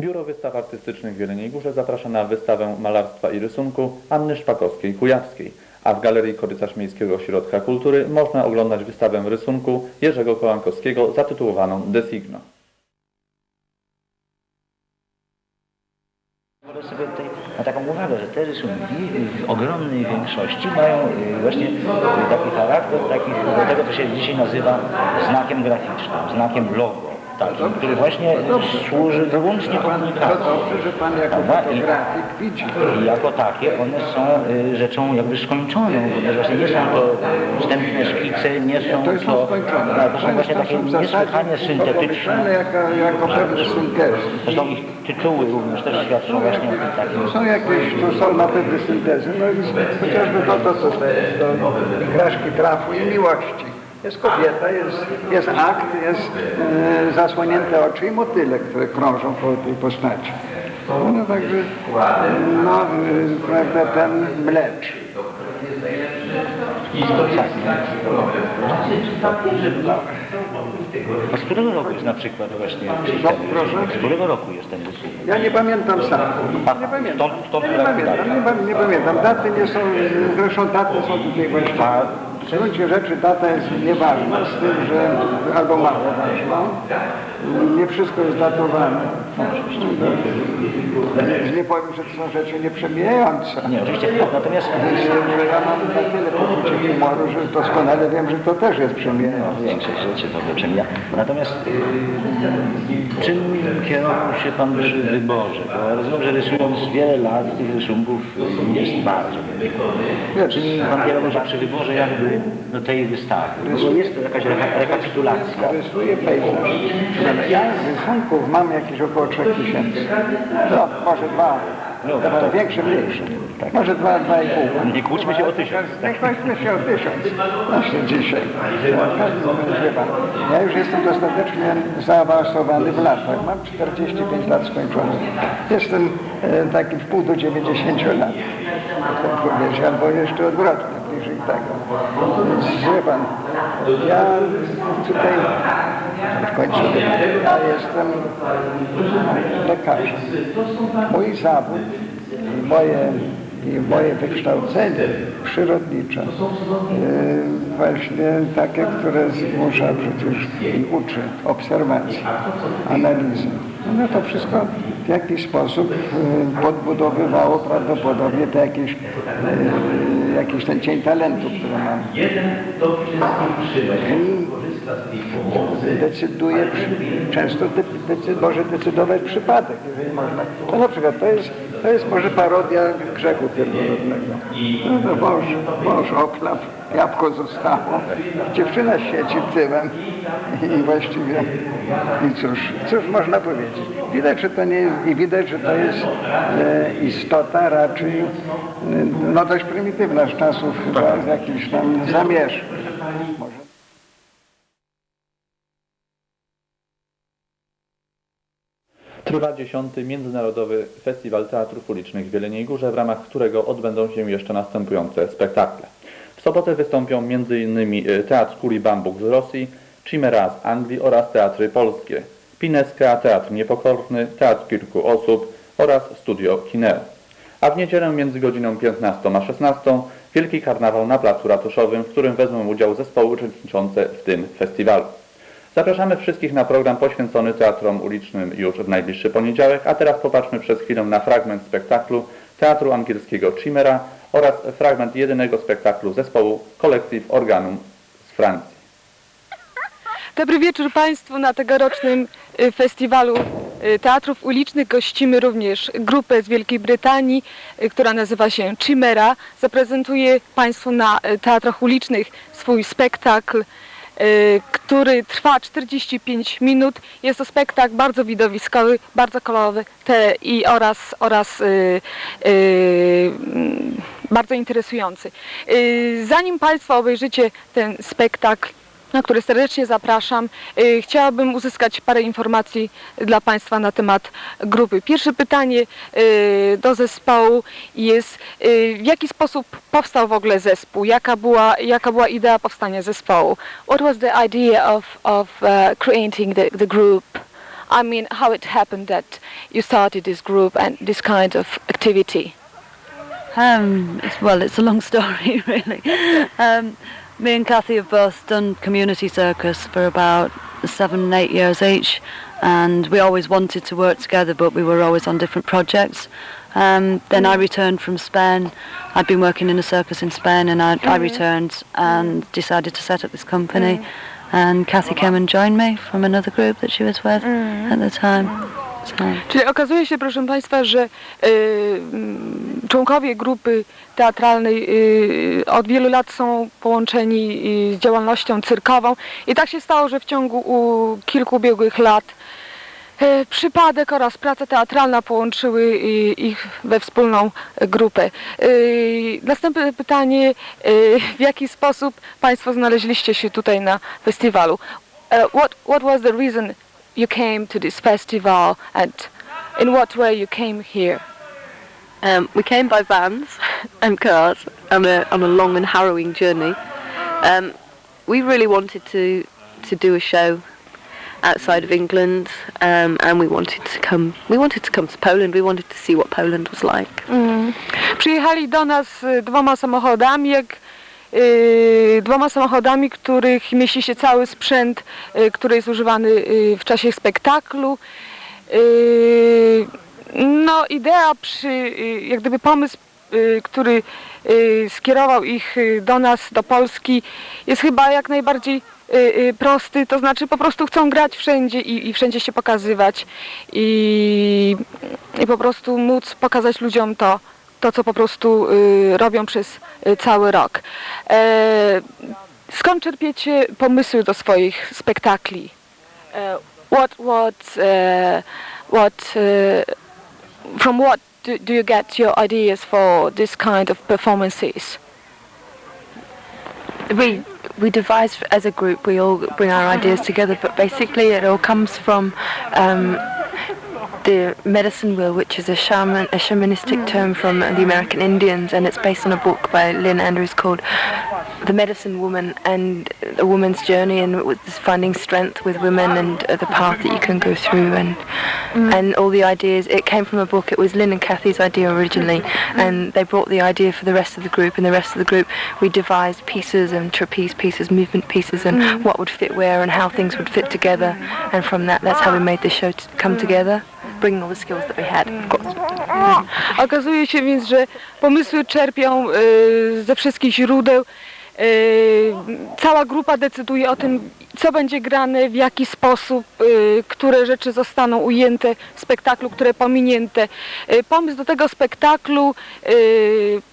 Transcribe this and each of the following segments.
Biuro Wystaw Artystycznych w Jeleniej Górze zaprasza na wystawę malarstwa i rysunku Anny Szpakowskiej-Kujawskiej, a w Galerii Korytarz Miejskiego Ośrodka Kultury można oglądać wystawę rysunku Jerzego Kołankowskiego zatytułowaną De Signo. Zwrócę sobie tutaj na taką uwagę, że te rysunki w ogromnej większości mają y, właśnie y, taki charakter takich, tego, co się dzisiaj nazywa znakiem graficznym, znakiem logo, takim, który właśnie służy wyłącznie To komunikacji. dobrze, że pan jako fotografik widzi. I jako takie one są y, rzeczą jakby skończoną, właśnie nie są to y, wstępne szkice, nie są To jest to, no, to są właśnie to takie niesłychanie syntetyczne. jako, pewne syntezy. Zresztą ich tytuły również też świadczą właśnie o tym takim Są jakieś, tu są na pewne syntezy, no i chociażby to, to co do igraszki trafu i miłości. Jest kobieta, jest, jest akt, jest e, zasłonięte oczy i motyle, które krążą po tej postaci. No także, no, prawda, ten mlecz. A z którego roku jest na przykład właśnie Co, proszę? Z którego roku jest ten? Ja nie pamiętam sam. Aha, Nie pamiętam. stąd- stąd nie pamiętam, daty. nie, pam- nie pamiętam. Daty nie są, zresztą daty są tutaj właśnie. W gruncie rzeczy data jest nieważna, z tym, że albo mało ważna. Nie wszystko jest datowane. Nie powiem, że to są rzeczy nieprzemijające. nie, oczywiście, natomiast ja mam na tyle poczucie humoru, że doskonale wiem, że to też jest przemijające. większość rzeczy to przemija. Natomiast y, czym kierował się Pan przy wyborze? Bo rozumiem, że rysując wiele lat tych rysunków y, jest bardzo wiele. Czym Pan kierował się przy wyborze jakby do tej wystawy? No bo jest to jakaś reka- rekapitulacja. Rysuję pejzaż. Ja rysunków mam jakieś około 3000. No, może dwa. No, Chyba to- większe, mniejsze. Może dwa, dwa i pół. Nie kłóćmy się o tysiąc. Nie kłóćmy się o tysiąc. Właśnie dzisiaj. Ja już jestem dostatecznie zaawansowany w latach. Mam 45 lat skończonych. Jestem e, taki w pół do 90 lat. Tak powiedzieć, albo jeszcze odwrotnie, bliżej tego. Więc wie pan, ja tutaj w końcu ja jestem lekarzem. Mój zawód i moje, i moje wykształcenie przyrodnicze, yy, właśnie takie, które zmusza przecież i uczy obserwacji, analizy. No to wszystko w jakiś sposób yy, podbudowywało prawdopodobnie to jakiś, yy, jakiś ten cień talentu, który mam. I decyduje, często de, decy, może decydować przypadek, jeżeli można. To na przykład to jest, to jest może parodia grzechu pierworodnego. No to mąż, mąż oklap, jabłko zostało, dziewczyna świeci tyłem i właściwie i cóż, cóż można powiedzieć. Widać, że to nie jest, i widać, że to jest e, istota raczej e, no dość prymitywna z czasów chyba z jakichś tam zamierzch. Może. Trwa dziesiąty Międzynarodowy Festiwal Teatrów Ulicznych w Jeleniej Górze, w ramach którego odbędą się jeszcze następujące spektakle. W sobotę wystąpią m.in. Teatr Kuli Bambuk z Rosji, Chimera z Anglii oraz teatry polskie. Pineska, Teatr Niepokorny, Teatr Kilku Osób oraz Studio Kineo. A w niedzielę między godziną 15 a 16 Wielki Karnawał na Placu Ratuszowym, w którym wezmą udział zespoły uczestniczące w tym festiwalu. Zapraszamy wszystkich na program poświęcony teatrom ulicznym już w najbliższy poniedziałek, a teraz popatrzmy przez chwilę na fragment spektaklu Teatru Angielskiego Chimera oraz fragment jedynego spektaklu zespołu Collective Organum z Francji. Dobry wieczór Państwu na tegorocznym y, festiwalu y, teatrów ulicznych. Gościmy również grupę z Wielkiej Brytanii, y, która nazywa się Chimera. Zaprezentuje Państwu na teatrach ulicznych swój spektakl, który trwa 45 minut. Jest to spektakl bardzo widowiskowy, bardzo kolorowy te, i oraz, oraz y, y, mm, bardzo interesujący. Y, Zanim Państwo obejrzycie ten spektakl, na który serdecznie zapraszam. Y, Chciałabym uzyskać parę informacji dla Państwa na temat grupy. Pierwsze pytanie y, do zespołu jest, y, w jaki sposób powstał w ogóle zespół? Jaka była, jaka była idea powstania zespołu? What was the idea of, of uh, creating the, the group? I mean, how it happened that you started this group and this kind of activity. Um, well, it's a long story, really. Um, me and Kathy have both done community circus for about seven, eight years each, and we always wanted to work together, but we were always on different projects. Um, then I returned from Spain. I'd been working in a circus in Spain, and I, I mm-hmm. returned and mm-hmm. decided to set up this company. Mm. And Kathy came and joined me from another group that she was with mm-hmm. at the time. So. Czyli okazuje się, proszę Państwa, że y, mm, członkowie grupy teatralnej y, od wielu lat są połączeni y, z działalnością cyrkową i tak się stało, że w ciągu u, kilku ubiegłych lat y, przypadek oraz praca teatralna połączyły y, ich we wspólną grupę. Y, Następne pytanie, y, w jaki sposób Państwo znaleźliście się tutaj na festiwalu? Uh, what, what was the reason you came to this festival and in what way you came here? Um, we came by vans and cars on a on a long and harrowing journey. Um, we really wanted to to do a show outside of England, um, and we wanted to come. We wanted to come to Poland. We wanted to see what Poland was like. Mm. Przyjechali do nas dwoma samochodami, jak dwoma samochodami, których mieści się cały sprzęt, y, który jest używany y, w czasie spektaklu. Y, no idea przy, y, jak gdyby pomysł, y, który y, skierował ich y, do nas, do Polski, jest chyba jak najbardziej y, y, prosty, to znaczy po prostu chcą grać wszędzie i, i wszędzie się pokazywać i, i po prostu móc pokazać ludziom to, to co po prostu robią przez cały rok. Skąd czerpiecie pomysły do swoich spektakli? What, what, what, from what do, do you get your ideas for this kind of performances? We we devise as a group. We all bring our ideas together, but basically it all comes from um, the medicine wheel, which is a shaman, a shamanistic hmm. term from the American Indians, and it's based on a book by Lynn Andrews called "The Medicine Woman" and a woman's journey and finding strength with women and uh, the path that you can go through and hmm. and all the ideas. It came from a book. It was Lynn and Kathy's idea originally, hmm. and they brought the idea for the rest of the group. And the rest of the group, we devised pieces and trapeze pieces, movement pieces, and what would fit where and how things would fit together. And from that, that's how we made the show to come together, bringing all the skills that we had, of course. Okazuje się więc, że pomysły czerpią y, ze wszystkich źródeł. Y, cała grupa decyduje o tym, co będzie grane, w jaki sposób, y, które rzeczy zostaną ujęte w spektaklu, które pominięte. Y, pomysł do tego spektaklu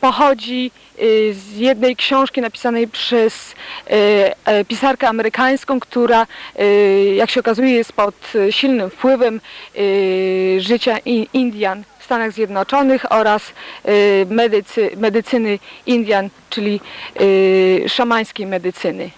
pochodzi z jednej książki napisanej przez e, pisarkę amerykańską, która, jak się okazuje, jest pod silnym wpływem życia Indian Stanach Zjednoczonych oraz y, medycy, medycyny Indian, czyli y, szamańskiej medycyny.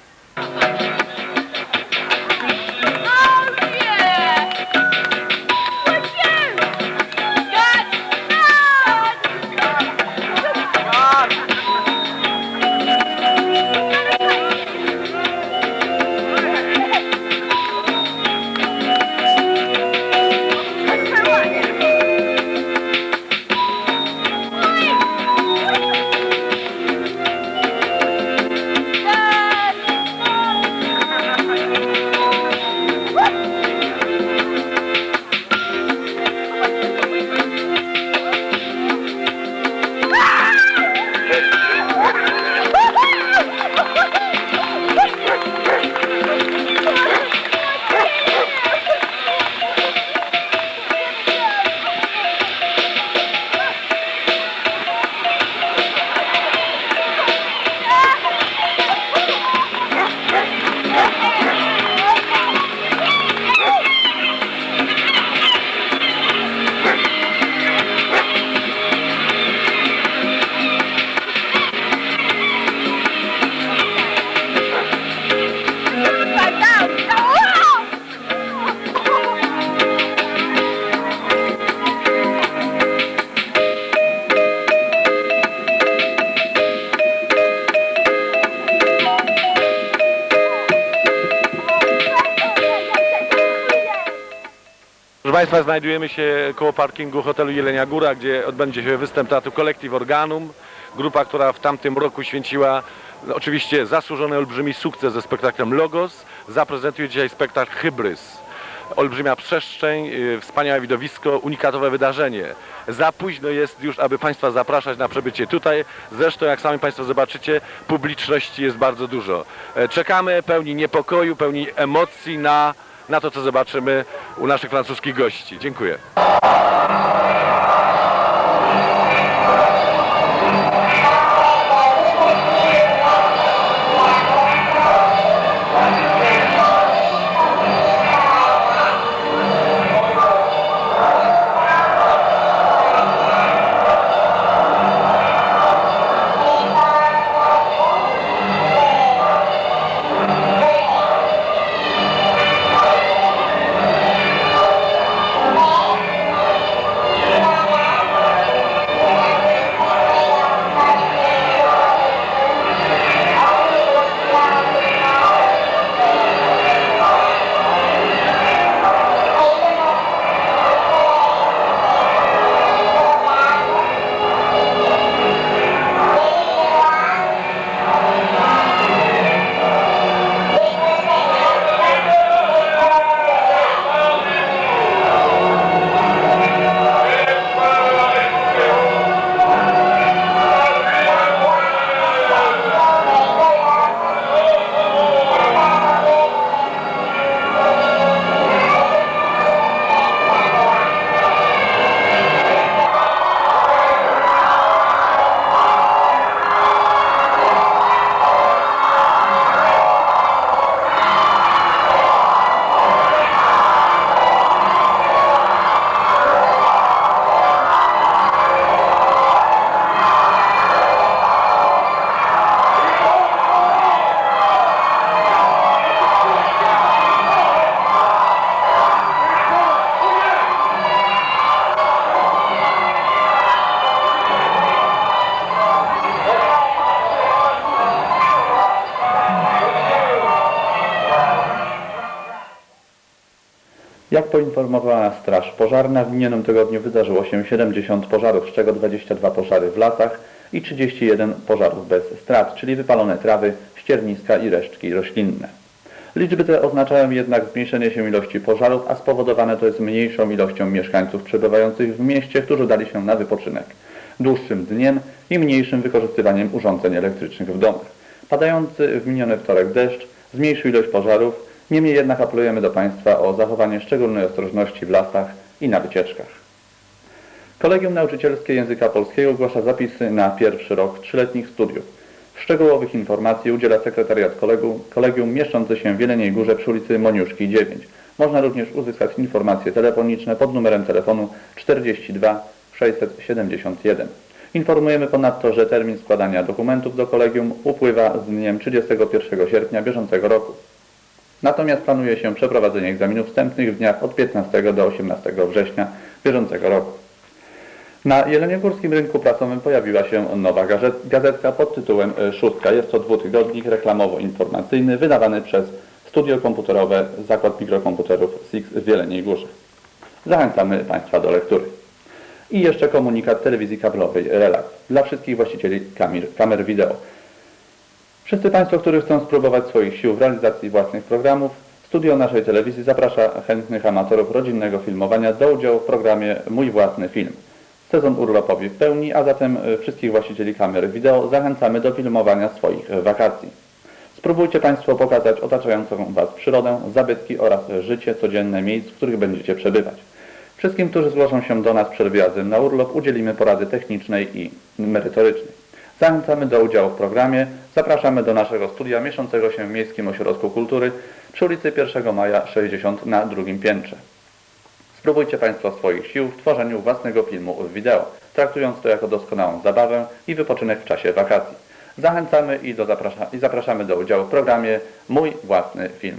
Państwa, znajdujemy się koło parkingu hotelu Jelenia Góra, gdzie odbędzie się występ teatru Collective Organum. Grupa, która w tamtym roku święciła no, oczywiście zasłużony olbrzymi sukces ze spektaklem Logos, zaprezentuje dzisiaj spektakl Hybrys. Olbrzymia przestrzeń, yy, wspaniałe widowisko, unikatowe wydarzenie. Za późno jest już, aby Państwa zapraszać na przebycie tutaj. Zresztą, jak sami Państwo zobaczycie, publiczności jest bardzo dużo. E, Czekamy pełni niepokoju, pełni emocji na, na to, co zobaczymy u naszych francuskich gości. Dziękuję. Poinformowała Straż Pożarna, w minionym tygodniu wydarzyło się 70 pożarów, z czego 22 pożary w lasach i 31 pożarów bez strat, czyli wypalone trawy, ścierniska i resztki roślinne. Liczby te oznaczają jednak zmniejszenie się ilości pożarów, a spowodowane to jest mniejszą ilością mieszkańców przebywających w mieście, którzy dali się na wypoczynek, dłuższym dniem i mniejszym wykorzystywaniem urządzeń elektrycznych w domach. Padający w miniony wtorek deszcz zmniejszył ilość pożarów, niemniej jednak apelujemy do Państwa o zachowanie szczególnej ostrożności w lasach i na wycieczkach. Kolegium Nauczycielskie Języka Polskiego ogłasza zapisy na pierwszy rok trzyletnich studiów. Szczegółowych informacji udziela sekretariat kolegu, kolegium mieszczący się w Jeleniej Górze przy ulicy Moniuszki 9. Można również uzyskać informacje telefoniczne pod numerem telefonu 42 671. Informujemy ponadto, że termin składania dokumentów do kolegium upływa z dniem 31 sierpnia bieżącego roku. Natomiast planuje się przeprowadzenie egzaminów wstępnych w dniach od 15 do 18 września bieżącego roku. Na Jeleniogórskim Rynku Prasowym pojawiła się nowa gazet- gazetka pod tytułem e, Szóstka. Jest to dwutygodnik reklamowo-informacyjny wydawany przez Studio Komputerowe Zakład Mikrokomputerów SIX w Jeleniej Górze. Zachęcamy Państwa do lektury. I jeszcze komunikat telewizji kablowej Relaks dla wszystkich właścicieli kamer wideo. Wszyscy Państwo, którzy chcą spróbować swoich sił w realizacji własnych programów, studio naszej telewizji zaprasza chętnych amatorów rodzinnego filmowania do udziału w programie Mój Własny Film. Sezon urlopowy w pełni, a zatem y, wszystkich właścicieli kamer wideo zachęcamy do filmowania swoich y, wakacji. Spróbujcie Państwo pokazać otaczającą Was przyrodę, zabytki oraz życie codzienne miejsc, w których będziecie przebywać. Wszystkim, którzy zgłoszą się do nas przed wyjazdem na urlop, udzielimy porady technicznej i merytorycznej. Zachęcamy do udziału w programie. Zapraszamy do naszego studia mieszczącego się w Miejskim Ośrodku Kultury przy ulicy 1 Maja 60 na drugim piętrze. Spróbujcie Państwo swoich sił w tworzeniu własnego filmu w wideo, traktując to jako doskonałą zabawę i wypoczynek w czasie wakacji. Zachęcamy i, do zaprasza i zapraszamy do udziału w programie Mój Własny Film.